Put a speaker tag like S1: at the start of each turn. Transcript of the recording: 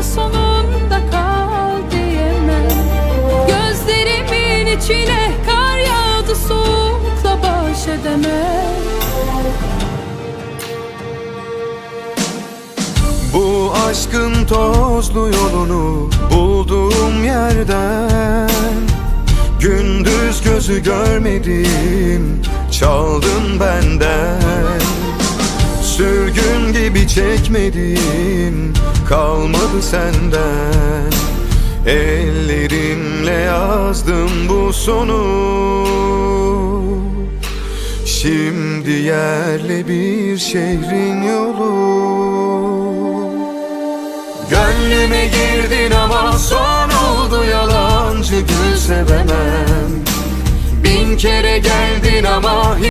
S1: yandı sonunda kal diyemem. Gözlerimin içine kar yağdı soğukla baş edemem.
S2: Bu aşkın tozlu yolunu bulduğum yerden Gündüz gözü görmedim çaldın benden Sürgün gibi çekmedim kalmadı senden. Ellerimle yazdım bu sonu. Şimdi yerle bir şehrin yolu. Gönlüme girdin ama son oldu yalancı gül sevemem. Bin kere geldin ama